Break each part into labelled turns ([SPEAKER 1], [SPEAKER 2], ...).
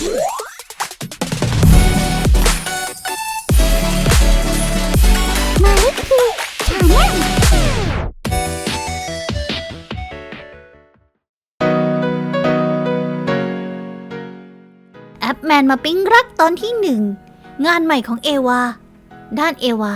[SPEAKER 1] มาลขคือชาแนลแอปแมนมาปิ๊งรักตอนที่หนึ่ง งานใหม่ของเอวา ด้านเอวา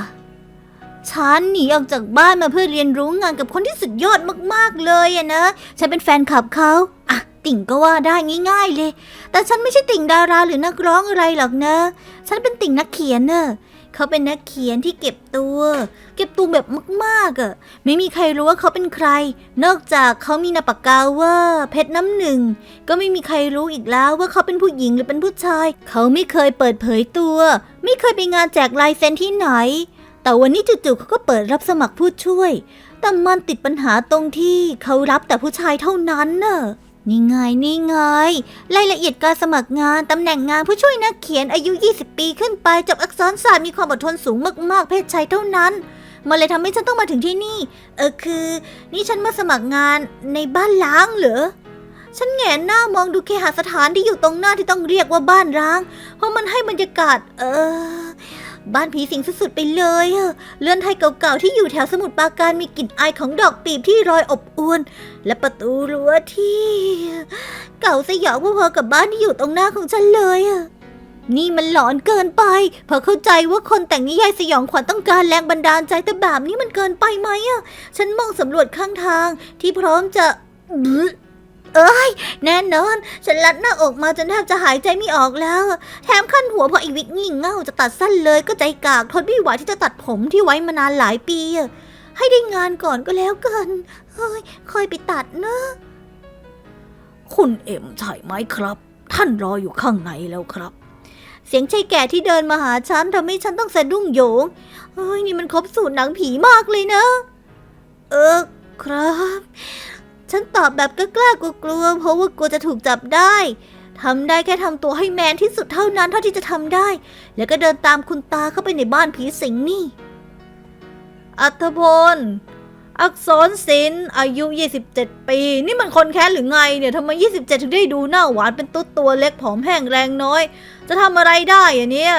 [SPEAKER 1] ฉันหนีออกจากบ้านมาเพื่อเรียนรู้งานกับคนที่สุดยอดมากๆเลยอะนะ ฉันเป็นแฟนคลับเขาอะติ่งก็ว่าได้ง่ายๆเลย แต่ฉันไม่ใช่ติ่งดาราหรือนักร้องอะไรหรอกเนอะฉันเป็นติ่งนักเขียนเนอะเขาเป็นนักเขียนที่เก็บตัว เก็บตัวแบบมากๆอะไม่มีใครรู้ว่าเขาเป็นใคร นอกจากเขามีนาปากกาว่าเพชรน้ำหนึ่ง ก็ไม่มีใครรู้อีกแล้วว่าเขาเป็นผู้หญิงหรือเป็นผู้ชาย เขาไม่เคยเปิดเผยตัว ไม่เคยไปงานแจกลายเซ็นที่ไหน แต่วันนี้จู่ๆเขาก็เปิดรับสมัครผู้ช่วย แต่มันติดปัญหาตรงที่เขารับแต่ผู้ชายเท่านั้นน่ะ นี่ไงนี่ไงรายละเอียดการสมัครงาน ตำแหน่งงานผู้ช่วยนักเขียนอายุ 20 ปีขึ้นไปจบอักษรศาสตร์มีความอดทนสูงมากๆ เพศชายเท่านั้น มันเลยทำให้ฉันต้องมาถึงที่นี่ เออคือ นี่ฉันมาสมัครงานในบ้านล้างเหรอฉันแงนหน้ามองดูเคหสถานที่อยู่ตรงหน้าที่ต้องเรียกว่าบ้านร้าง เพราะมันให้บรรยากาศ เออ บ้านผีสิงสุดๆไปเลยอะเรือนไทยเก่าๆที่อยู่แถวสมุทรปราการมีกลิ่นอายของดอกปีบที่รอยอบอวน และประตูรั้วที่ เก่าสยองพอๆกับบ้านที่อยู่ตรงหน้าของฉันเลยอะนี่มันหลอนเกินไป พอเข้าใจว่าคนแต่งนิยายสยองขวัญต้องการแรงบันดาลใจแต่แบบนี้มันเกินไปไหมอะฉันมองสำรวจข้างทางที่พร้อมจะ เอ้ย แน่นอน ฉันลัดหน้าอกมาจนแทบจะหายใจไม่ออกแล้ว แถมขั้นหัวพออีวิกงี่เง่าจะตัดสั้นเลยก็ใจกากทนไม่ไหวที่จะตัดผมที่ไว้มานานหลายปี ให้ได้งานก่อนก็แล้วกันเฮ้ยค่อยไปตัดเนะ
[SPEAKER 2] คุณเอ็มใช่ไหมครับ ท่านรออยู่ข้างในแล้วครับ
[SPEAKER 1] เสียงชายแก่ที่เดินมาหาฉันทำให้ฉันต้องสะดุ้งโหยงเฮ้ยนี่มันครบสูตรหนังผีมากเลยนะ เออครับ ฉันตอบแบบกล้าๆกลัวๆเพราะว่ากลัวจะถูกจับได้ทำได้แค่ทำตัวให้แมนที่สุดเท่านั้นเท่าที่จะทำได้ แล้วก็เดินตามคุณตาเข้าไปในบ้านผีสิงนี่
[SPEAKER 2] อัธพล อักษรศิลป์อายุ 27 ปี นี่มันคนแค้นหรือไงเนี่ยทำไม 27 ถึงได้ดูหน้าหวานเป็นตุ๊ดตัวเล็กผอมแห้งแรงน้อย จะทำอะไรได้อะเนี่ย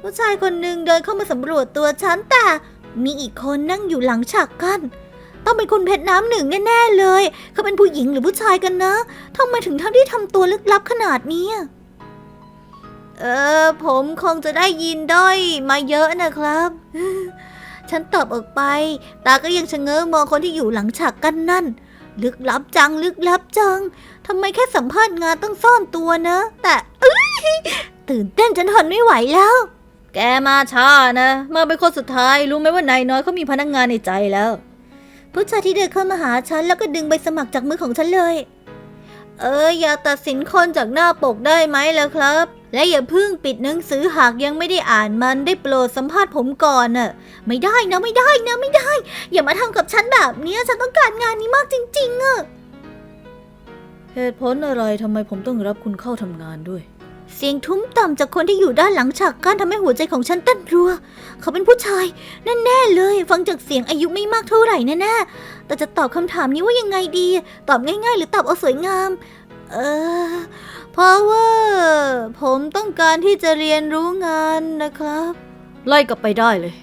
[SPEAKER 1] ผู้ชายคนหนึ่งเดินเข้ามาสำรวจตัวฉันแต่มีอีกคนนั่งอยู่หลังฉากกั้น ต้องเป็นคุณเพชรน้ำหนึ่งแน่ๆเลย เขาเป็นผู้หญิงหรือผู้ชายกันนะทำไมถึงทำที่ทำตัวลึกลับขนาดนี้เออ ผมคงจะได้ยินด้อยมาเยอะนะครับ ฉันตอบออกไป ตาก็ยังชะเง้อมองคนที่อยู่หลังฉากกันนั่น ลึกลับจัง ลึกลับจังทำไมแค่สัมภาษณ์งานต้องซ่อนตัวนะ แต่ตื่นเต้นจนทนไม่ไหวแล้ว
[SPEAKER 2] แกมาช้านะ มาเป็นคนสุดท้าย รู้ไหมว่านายน้อยเขามีพนักงานในใจแล้ว
[SPEAKER 1] ผู้ชายที่เดินเข้ามาหาฉันแล้วก็ดึงใบสมัครจากมือของฉันเลย เอออย่าตัดสินคนจากหน้าปกได้ไหมล่ะครับ และอย่าเพิ่งปิดหนังสือหากยังไม่ได้อ่านมันได้โปรดสัมภาษณ์ผมก่อนน่ะ ไม่ได้นะไม่ได้นะไม่ได้ อย่ามาทำกับฉันแบบนี้ฉันต้องการงานนี้มากจริง ๆอะ
[SPEAKER 2] เหตุผลอะไรทำไมผมต้องรับคุณเข้าทำงานด้วย
[SPEAKER 1] เสียงทุ้มต่ำจากคนที่อยู่ด้านหลังฉากกั้นทำให้หัวใจของฉันเต้นรัว เขาเป็นผู้ชายแน่ๆเลย ฟังจากเสียงอายุไม่มากเท่าไหร่แน่ๆแต่จะตอบคำถามนี้ว่ายังไงดี ตอบง่าย ๆ หรือตอบเอาสวยงาม เออเพราะว่าผมต้องการที่จะเรียนรู้งานนะครับ
[SPEAKER 2] ไล่กลับไปได้เลย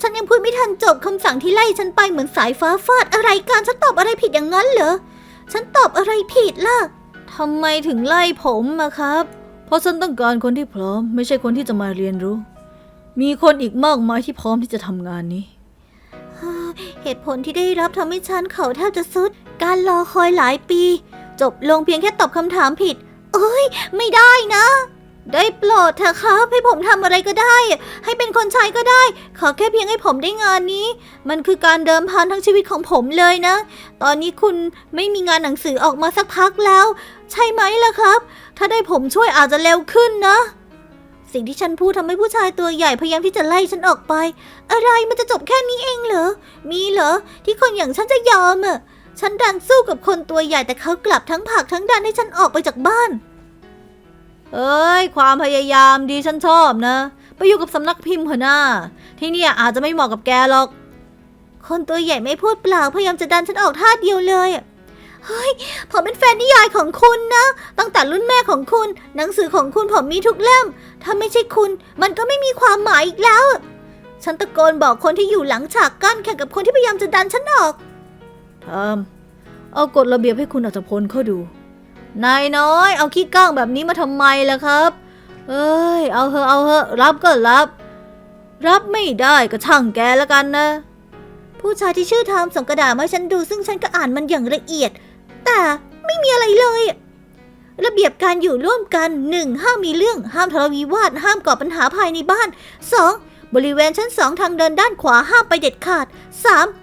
[SPEAKER 1] ฉันยังพูดไม่ทันจบคำสั่งที่ไล่ฉันไปเหมือนสายฟ้าฟาดอะไรกันฉันตอบอะไรผิดอย่างนั้นเหรอฉันตอบอะไรผิดล่ะ
[SPEAKER 2] ทำไมถึงไล่ผมอะครับ เพราะฉันต้องการคนที่พร้อม ไม่ใช่คนที่จะมาเรียนรู้ มีคนอีกมากมายที่พร้อมที่จะทำงานนี้
[SPEAKER 1] เหตุผลที่ได้รับทำให้ฉันเขาแทบจะสุด การรอคอยหลายปี จบลงเพียงแค่ตอบคำถามผิด เอ้ย ไม่ได้นะ ได้โปรดเถอะครับให้ผมทำอะไรก็ได้ ให้เป็นคนใช้ก็ได้ ขอแค่เพียงให้ผมได้งานนี้ มันคือการเดิมพันทั้งชีวิตของผมเลยนะ ตอนนี้คุณไม่มีงานหนังสือออกมาสักพักแล้ว ใช่ไหมล่ะครับ ถ้าได้ผมช่วยอาจจะเร็วขึ้นนะ สิ่งที่ฉันพูดทำให้ผู้ชายตัวใหญ่พยายามที่จะไล่ฉันออกไป อะไรมันจะจบแค่นี้เองเหรอ มีเหรอที่คนอย่างฉันจะยอมอะ ฉันดันสู้กับคนตัวใหญ่แต่เขากลับทั้งผลักทั้งดันให้ฉันออกไปจากบ้าน
[SPEAKER 2] เอ้ย ความพยายามดีฉันชอบนะ ไปอยู่กับสำนักพิมพ์เถอะนะที่นี่อาจจะไม่เหมาะกับแกหรอก
[SPEAKER 1] คนตัวใหญ่ไม่พูดเปล่าพยายามจะดันฉันออกท่าเดียวเลยเฮ้ยผมเป็นแฟนนิยายของคุณนะ ตั้งแต่รุ่นแม่ของคุณ หนังสือของคุณผมมีทุกเล่ม ถ้าไม่ใช่คุณ มันก็ไม่มีความหมายอีกแล้ว ฉันตะโกนบอกคนที่อยู่หลังฉากกั้นแข่งกับคนที่พยายามจะดันฉันออก
[SPEAKER 2] ทำเอากฎระเบียบให้คุณอัตพลเข้าดู นายน้อย เอาขี้ก้างแบบนี้มาทำไมล่ะครับ เอ้ย เอาเถอะเอาเถอะรับก็รับ รับไม่ได้ก็ช่างแกแล้วกันนะ
[SPEAKER 1] ผู้ชายที่ชื่อทามส่งกระดาษมาให้ฉันดู ซึ่งฉันก็อ่านมันอย่างละเอียด แต่ไม่มีอะไรเลย ระเบียบการอยู่ร่วมกัน 1. ห้ามมีเรื่อง ห้ามทะเลาะวิวาท ห้ามก่อปัญหาภายในบ้าน 2. บริเวณชั้นสองทางเดินด้านขวาห้ามไปเด็ดขาด 3.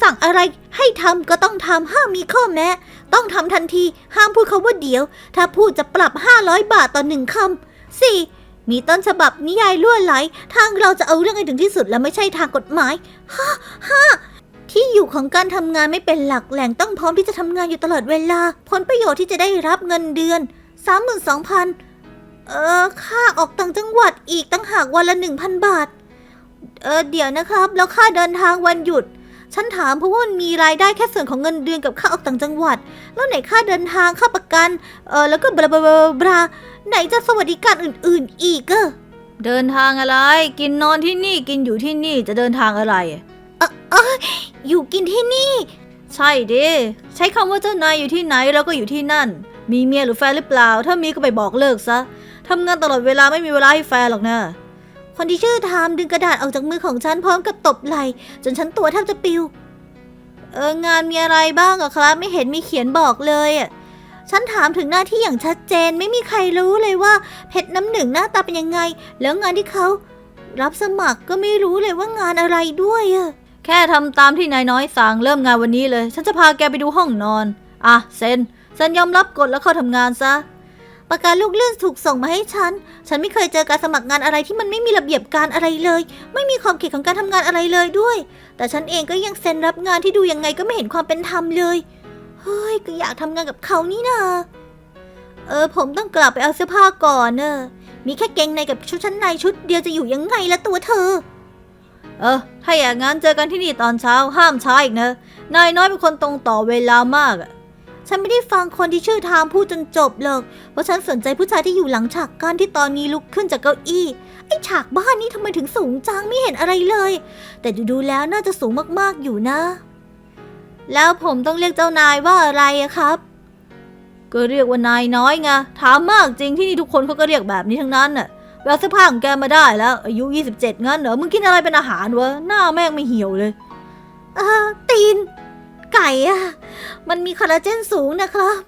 [SPEAKER 1] สั่งอะไรให้ทำก็ต้องทำห้ามมีข้อแม้ ต้องทำทันทีห้ามพูดคาว่าเดี๋ยว ถ้าพูดจะปรับ 500 บาทต่อหนึ่งคำ 4. มีต้นฉบับนิยายล่วไหล ทางเราจะเอาเรื่องให้ถึงที่สุดและไม่ใช่ทางกฎหมายที่อยู่ของการทำงานไม่เป็นหลักแหล่งต้องพร้อมที่จะทำงานอยู่ตลอดเวลา ผลประโยชน์ที่จะได้รับเงินเดือน 32,000 เออค่าออกต่างจังหวัดอีกตั้งหากวันละ 1,000 บาท เออเดี๋ยวนะครับ แล้วค่าเดินทางวันหยุด ฉันถามเพราะว่ามันมีรายได้แค่ส่วนของเงินเดือนกับค่าออกต่างจังหวัด แล้วไหนค่าเดินทางค่าประกันเออแล้วก็บลาบลาบลาบลาไหนจะสวัสดิการอื่น ๆ อีกอะ
[SPEAKER 2] เดินทางอะไร กินนอนที่นี่กินอยู่ที่นี่จะเดินทางอะไร
[SPEAKER 1] เออเอออยู่กินที่นี่
[SPEAKER 2] ใช่ดิใช้คำว่าเจ้านายอยู่ที่ไหนเราก็อยู่ที่นั่น มีเมียหรือแฟนหรือเปล่า ถ้ามีก็ไปบอกเลิกซะทำงานตลอดเวลาไม่มีเวลาให้แฟนหรอกนะ
[SPEAKER 1] คนที่ชื่อทามดึงกระดาษออกจากมือของฉันพร้อมกับตบไหล่จนฉันตัวแทบจะปิว เอองานมีอะไรบ้างอะครับ ไม่เห็นมีเขียนบอกเลยอะฉันถามถึงหน้าที่อย่างชัดเจนไม่มีใครรู้เลยว่าเพชรน้ำหนึ่งหน้าตาเป็นยังไง แล้วงานที่เขารับสมัครก็ไม่รู้เลยว่างานอะไรด้วยอะ
[SPEAKER 2] แค่ทำตามที่นายน้อยสั่งเริ่มงานวันนี้เลย ฉันจะพาแกไปดูห้องนอน อะเซนเซนยอมรับกฎแล้วเข้าทำงานซะ
[SPEAKER 1] ประกาศลูกเลื่อนถูกส่งมาให้ฉัน ฉันไม่เคยเจอการสมัครงานอะไรที่มันไม่มีระเบียบการอะไรเลย ไม่มีขอบเขตของการทำงานอะไรเลยด้วย แต่ฉันเองก็ยังเซ็นรับงานที่ดูยังไงก็ไม่เห็นความเป็นธรรมเลย เฮ้ย ก็อยากทำงานกับเขานี่นาเออ ผมต้องกลับไปเอาเสื้อผ้าก่อนเนอะมีแค่เกงในกับชุดชั้นในชุดเดียวจะอยู่ยังไงละตัวเธอ
[SPEAKER 2] เออ ถ้าอย่างนั้นเจอกันที่นี่ตอนเช้าห้ามช้าอีกนะ นายน้อยเป็นคนตรงต่อเวลามากอะ
[SPEAKER 1] ฉันไม่ได้ฟังคนที่ชื่อทามพูดจนจบหรอก เพราะฉันสนใจผู้ชายที่อยู่หลังฉากกั้นที่ตอนนี้ลุกขึ้นจากเก้าอี้ ไอ้ฉากบ้านนี้ทำไมถึงสูงจังไม่เห็นอะไรเลย แต่ดูๆแล้วน่าจะสูงมากๆอยู่นะ แล้วผมต้องเรียกเจ้านายว่าอะไรอะครับ
[SPEAKER 2] ก็เรียกว่านายน้อยไง ถามมากจริงที่นี่ทุกคนเขาก็เรียกแบบนี้ทั้งนั้นน่ะแววเสื้อผ้าของแกมาได้แล้ว อายุ 27 งั้นเหรอ มึงกินอะไรเป็นอาหารวะ หน้าแม่งไม่เหี่ยวเลย
[SPEAKER 1] เออตีน ไก่อะมันมีคอลลาเจนสูงนะครับ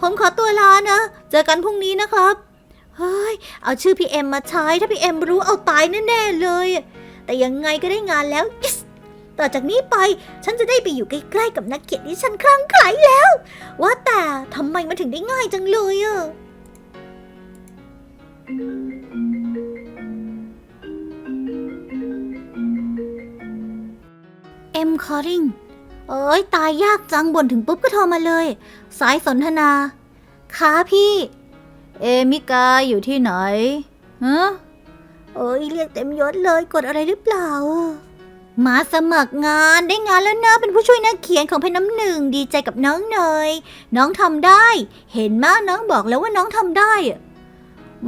[SPEAKER 1] ผมขอตัวลานะ เจอกันพรุ่งนี้นะครับ เฮ้ย เอาชื่อพี่เอ็มมาใช้ ถ้าพี่เอ็มรู้เอาตายแน่ๆเลย แต่ยังไงก็ได้งานแล้ว yes! ต่อจากนี้ไปฉันจะได้ไปอยู่ใกล้ๆกับนักเขียนที่ฉันคลั่งไคล้แล้ว ว่าแต่ทำไมมันถึงได้ง่ายจังเลยอะเอ็มคอริง เอ้ยตายยากจังบ่นถึงปุ๊บก็โทรมาเลย สายสนทนาค่ะพี่
[SPEAKER 2] เอมิกาอยู่ที่ไหนฮะ
[SPEAKER 1] เอ้ยเรียกเต็มยศเลยกดอะไรหรือเปล่า มาสมัครงานได้งานแล้วนะเป็นผู้ช่วยนักเขียนของเพนน้ำหนึ่งดีใจกับน้องเนยน้องทำได้ เห็นมากน้องบอกแล้วว่าน้องทำได้อะ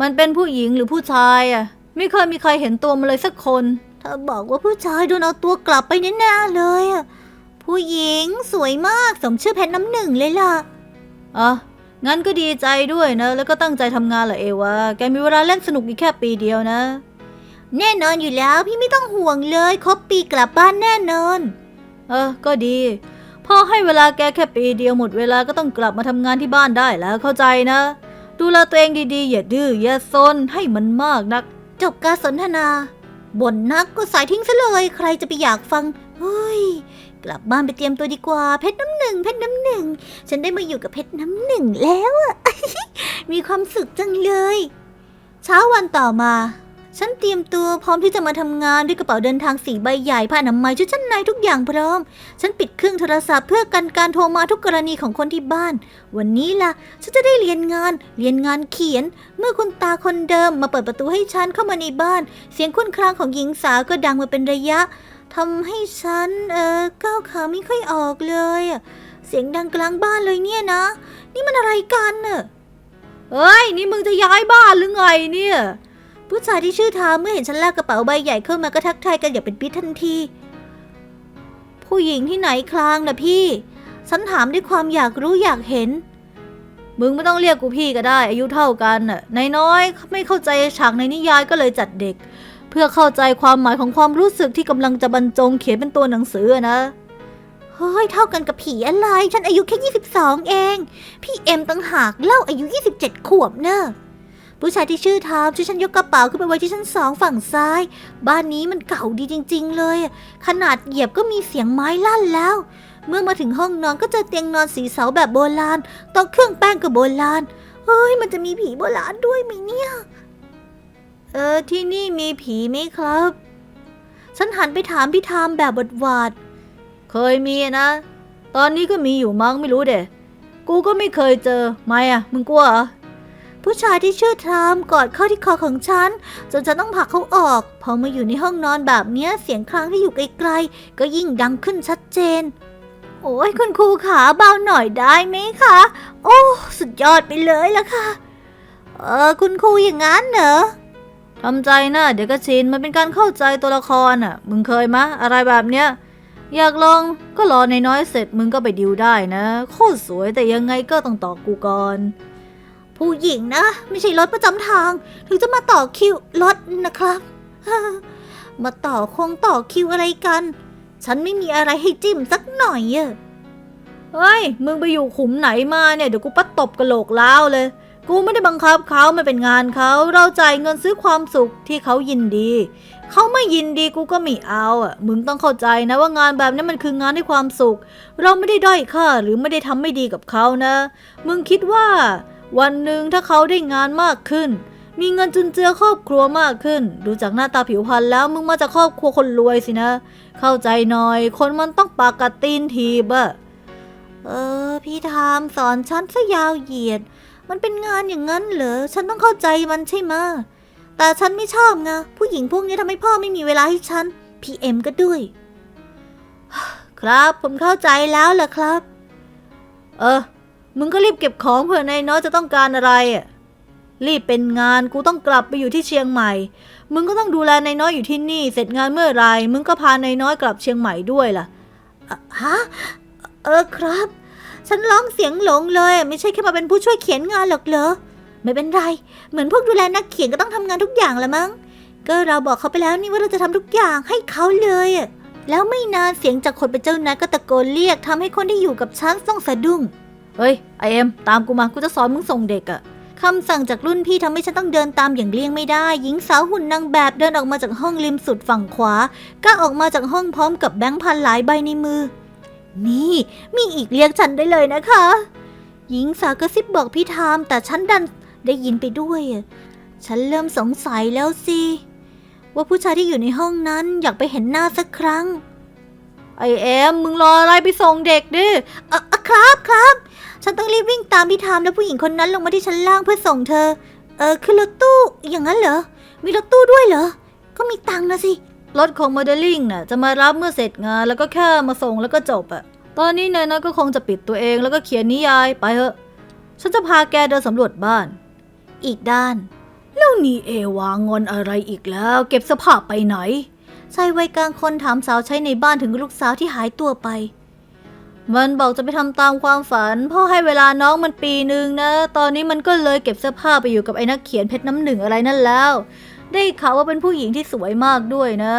[SPEAKER 2] มันเป็นผู้หญิงหรือผู้ชายอะ ไม่เคยมีใครเห็นตัวมันเลยสักคน
[SPEAKER 1] เธอบอกว่าผู้ชายโดนเอาตัวกลับไปแน่ๆเลยอะ ผู้หญิงสวยมากสมชื่อเพนน้ำหนึ่งเลยล่ะ
[SPEAKER 2] อะงั้นก็ดีใจด้วยนะ แล้วก็ตั้งใจทำงานแหละเอวาแกมีเวลาเล่นสนุกอีกแค่ปีเดียวนะ
[SPEAKER 1] แน่นอนอยู่แล้วพี่ไม่ต้องห่วงเลยครบปีกลับบ้านแน่นอน
[SPEAKER 2] เออ ก็ดีพ่อให้เวลาแกแค่ปีเดียวหมดเวลาก็ต้องกลับมาทำงานที่บ้านได้แล้วเข้าใจนะ ดูแลตัวเองดีๆ อย่าดื้ออย่าซนให้มันมากนัก
[SPEAKER 1] จบการสนทนาบ่นนักก็สายทิ้งซะเลย ใครจะไปอยากฟัง เฮ้ย กลับบ้านไปเตรียมตัวดีกว่า เพชรน้ำหนึ่งเพชรน้ำหนึ่ง ฉันได้มาอยู่กับเพชรน้ำหนึ่งแล้วอะ มีความสุขจังเลย เช้าวันต่อมา ฉันเตรียมตัวพร้อมที่จะมาทำงานด้วยกระเป๋าเดินทางสีใบใหญ่ผ้าอนามัยชุดชั้นในทุกอย่างพร้อม ฉันปิดเครื่องโทรศัพท์เพื่อกันการโทรมาทุกกรณีของคนที่บ้าน วันนี้ล่ะ ฉันจะได้เรียนงาน เรียนงานเขียน เมื่อคุณตาคนเดิมมาเปิดประตูให้ฉันเข้ามาในบ้าน เสียงคุ้นครางของหญิงสาวก็ดังมาเป็นระยะ ทำให้ฉันเออก้าวขาไม่ค่อยออกเลยอะเสียงดังกลางบ้านเลยเนี่ยนะ นี่มันอะไรกันเน่ะ
[SPEAKER 2] เฮ้ย นี่มึงจะย้ายบ้านหรือไงเนี่ย
[SPEAKER 1] ผู้ชายที่ชื่อทามเมื่อเห็นฉันลากกระเป๋าใบใหญ่เข้ามาก็ทักทายกันอย่างเป็นพิษทันที ผู้หญิงที่ไหนคลางนะพี่ ฉันถามด้วยความอยากรู้อยากเห็น
[SPEAKER 2] มึงไม่ต้องเรียกกูพี่ก็ได้ อายุเท่ากันน่ะนายน้อยไม่เข้าใจฉากในนิยายก็เลยจัดเด็ก เพื่อเข้าใจความหมายของความรู้สึกที่กำลังจะบรรจงเขียนเป็นตัวหนังสือนะ
[SPEAKER 1] เฮ้ย เท่ากันกับผีอะไร ฉันอายุแค่ 22 เอง พี่เอ็มตั้งหากเล่าอายุ 27 ขวบเนอะผู้ชายที่ชื่อทามช่วยฉันยกกระเป๋าขึ้นไปไว้ที่ชั้นสองฝั่งซ้าย บ้านนี้มันเก่าดีจริง ๆ เลย ขนาดเหยียบก็มีเสียงไม้ลั่นแล้ว เมื่อมาถึงห้องนอนก็เจอเตียงนอนสีเสาแบบโบราณโต๊ะเครื่องแป้งก็โบราณเฮ้ย มันจะมีผีโบราณด้วยไหมเนี่ย
[SPEAKER 2] เออที่นี่มีผีไหมครับ
[SPEAKER 1] ฉันหันไปถามพี่ทามแบบหวาด
[SPEAKER 2] เคยมีนะ ตอนนี้ก็มีอยู่มั้งไม่รู้เด็กูก็ไม่เคยเจอ ไม่อะมึงกลัวเหรอ
[SPEAKER 1] ผู้ชายที่ชื่อทามกอดเข้าที่คอของฉัน จนฉันต้องผลักเขาออก พอมาอยู่ในห้องนอนแบบเนี้ยเสียงครางที่อยู่ไกลๆ ก็ยิ่งดังขึ้นชัดเจน โอ้ยคุณครูขาเบาหน่อยได้ไหมคะ โอ้ สุดยอดไปเลยละค่ะ เออคุณครูอย่างนั้นเหรอ
[SPEAKER 2] ทำใจนะเดี๋ยวก็ชินมันเป็นการเข้าใจตัวละครอะ มึงเคยมะอะไรแบบเนี้ยอยากลองก็รอในน้อยเสร็จมึงก็ไปดิวได้นะโคตรสวยแต่ยังไงก็ต้องต่อกูก่อน
[SPEAKER 1] ผู้หญิงนะ ไม่ใช่รถประจำทาง ถึงจะมาต่อคิวรถนะครับ มาต่อคงต่อคิวอะไรกัน ฉันไม่มีอะไรให้จิ้มสักหน่อยอะ
[SPEAKER 2] เฮ้ย มึงไปอยู่ขุมไหนมาเนี่ย เดี๋ยวกูปัดตบกระโหลกล้าวเลย กูไม่ได้บังคับเขามันเป็นงานเขา เราจ่ายเงินซื้อความสุขที่เขายินดี เขาไม่ยินดีกูก็ไม่เอาอะ มึงต้องเข้าใจนะว่างานแบบนี้มันคืองานให้ความสุข เราไม่ได้ด้อยค่าหรือไม่ได้ทำไม่ดีกับเขานะ มึงคิดว่า วันหนึ่งถ้าเขาได้งานมากขึ้น มีเงินจุนเจือครอบครัวมากขึ้น ดูจากหน้าตาผิวพรรณแล้วมึงมาจากครอบครัวคนรวยสินะ เข้าใจหน่อย คนมันต้องปากกัดตีนทีบอะ
[SPEAKER 1] เออ พี่ทามสอนฉันซะยาวเหยียด มันเป็นงานอย่างนั้นเหรอ ฉันต้องเข้าใจมันใช่ไหมแต่ฉันไม่ชอบไงผู้หญิงพวกนี้ทำให้พ่อไม่มีเวลาให้ฉัน พีเอ็มก็ด้วย ครับผมเข้าใจแล้วล่ะครับ
[SPEAKER 2] เออ มึงก็รีบเก็บของเผื่อนายน้อยจะต้องการอะไรอะรีบเป็นงานกูต้องกลับไปอยู่ที่เชียงใหม่ มึงก็ต้องดูแลนายน้อยอยู่ที่นี่ เสร็จงานเมื่อไหรมึงก็พานายน้อยกลับเชียงใหม่ด้วยล่ะ
[SPEAKER 1] ฮะเออครับ ฉันร้องเสียงหลงเลย ไม่ใช่แค่มาเป็นผู้ช่วยเขียนงานหรอกเหรอ ไม่เป็นไร เหมือนพวกดูแลนักเขียนก็ต้องทำงานทุกอย่างละมั้ง ก็เราบอกเขาไปแล้วนี่ว่าเราจะทำทุกอย่างให้เขาเลย แล้วไม่นานเสียงจากคนเป็นเจ้านายก็ตะโกนเรียกทำให้คนที่อยู่กับฉันต้องสะดุ้ง
[SPEAKER 2] เฮ้ยไอเอ็มตามกูมา กูจะสอนมึงส่งเด็กอะ
[SPEAKER 1] คำสั่งจากรุ่นพี่ทำให้ฉันต้องเดินตามอย่างเลี่ยงไม่ได้ หญิงสาวหุ่นนางแบบเดินออกมาจากห้องริมสุดฝั่งขวาก้าวออกมาจากห้องพร้อมกับแบงค์พันหลายใบในมือ นี่มีอีกเรียกฉันได้เลยนะคะ หญิงสาวกระซิบบอกพี่ทามแต่ฉันดันได้ยินไปด้วย ฉันเริ่มสงสัยแล้วสิ ว่าผู้ชายที่อยู่ในห้องนั้นอยากไปเห็นหน้าสักครั้ง
[SPEAKER 2] ไอเอม มึงรออะไรไปส่งเด็กดิ
[SPEAKER 1] เออเอ่อครับครับ ฉันต้องรีบวิ่งตามพี่ทามแล้วผู้หญิงคนนั้นลงมาที่ชั้นล่างเพื่อส่งเธอ เออคือรถตู้อย่างนั้นเหรอ มีรถตู้ด้วยเหรอ ก็มีตังค์นะสิ
[SPEAKER 2] รถของโมเดลลิ่งน่ะจะมารับเมื่อเสร็จงานแล้วก็แค่มาส่งแล้วก็จบอะตอนนี้นายน้อยก็คงจะปิดตัวเองแล้วก็เขียนนิยายไปเถอะ ฉันจะพาแกเดินสำรวจบ้าน
[SPEAKER 1] อีกด้าน
[SPEAKER 2] แล้วนี่เอวางอนอะไรอีกแล้ว เก็บเสภาพไปไหน
[SPEAKER 1] ชายวัยกลางคนถามสาวใช้ในบ้านถึงลูกสาวที่หายตัวไป
[SPEAKER 2] มันบอกจะไปทำตามความฝัน พ่อให้เวลาน้องมันปีหนึ่งนะ ตอนนี้มันก็เลยเก็บเสื้อผ้าไปอยู่กับไอ้นักเขียนเพชรน้ำหนึ่งอะไรนั่นแล้ว ได้ข่าวว่าเป็นผู้หญิงที่สวยมากด้วยนะ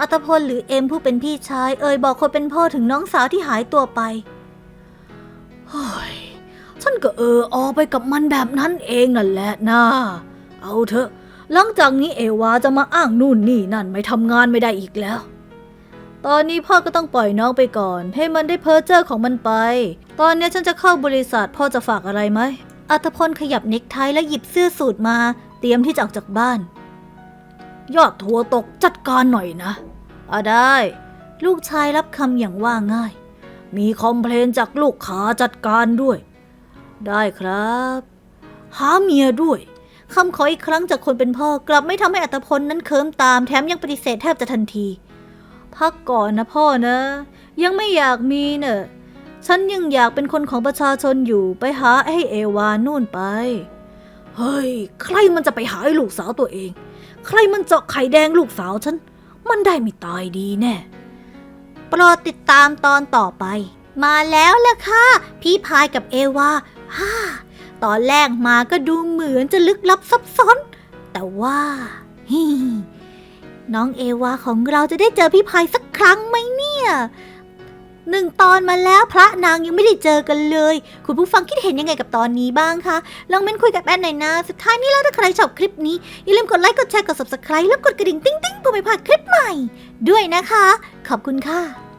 [SPEAKER 1] อัตพลหรือเอ็มผู้เป็นพี่ชาย เอ่ยบอกคนเป็นพ่อถึงน้องสาวที่หายตัวไป
[SPEAKER 2] เฮ้ยฉันก็เออออไปกับมันแบบนั้นเองนั่นแหละนะเอาเถอะ หลังจากนี้เอวาจะมาอ้างนู่นนี่นั่นไม่ทำงานไม่ได้อีกแล้ว ตอนนี้พ่อก็ต้องปล่อยน้องไปก่อน ให้มันได้เพ้อเจ้อของมันไป ตอนนี้ฉันจะเข้าบริษัทพ่อจะฝากอะไรไหม
[SPEAKER 1] อัตพลขยับเน็กไทและหยิบเสื้อสูทมา เตรียมที่จะออกจากบ้าน
[SPEAKER 2] ยอดทัวตกจัดการหน่อยนะอะได้
[SPEAKER 1] ลูกชายรับคำอย่างว่าง่าย
[SPEAKER 2] มีคอมเพลนจากลูกค้าจัดการด้วย ได้ครับ หาเมียด้วย
[SPEAKER 1] คำขออีกครั้งจากคนเป็นพ่อกลับไม่ทำให้อัตพลนั้นเคิมตามแถมยังปฏิเสธแทบจะทันที
[SPEAKER 2] พักก่อนนะพ่อนะ ยังไม่อยากมีเนอะฉันยังอยากเป็นคนของประชาชนอยู่ไปหาให้เอวานู่นไป เฮ้ย ใครมันจะไปหาไอ้ลูกสาวตัวเอง ใครมันเจาะไข่แดงลูกสาวฉัน มันได้ไม่ตายดีแน่
[SPEAKER 1] โปรดติดตามตอนต่อไป มาแล้วล่ะค่ะ พี่พายกับเอวาฮ่าตอนแรกมาก็ดูเหมือนจะลึกลับซับซ้อน แต่ว่าน้องเอวาของเราจะได้เจอพี่พายสักครั้งไหมเนี่ย หนึ่งตอนมาแล้วพระนางยังไม่ได้เจอกันเลย คุณผู้ฟังคิดเห็นยังไงกับตอนนี้บ้างคะ ลองเม้นคุยกับแอนหน่อยนะ สุดท้ายนี้แล้วถ้าใครชอบคลิปนี้ อย่าลืมกดไลค์ กดแชร์ กด subscribe แล้วกดกระดิ่ง ติ๊งติ๊งๆเพื่อไม่พลาดคลิปใหม่ ด้วยนะคะ ขอบคุณค่ะ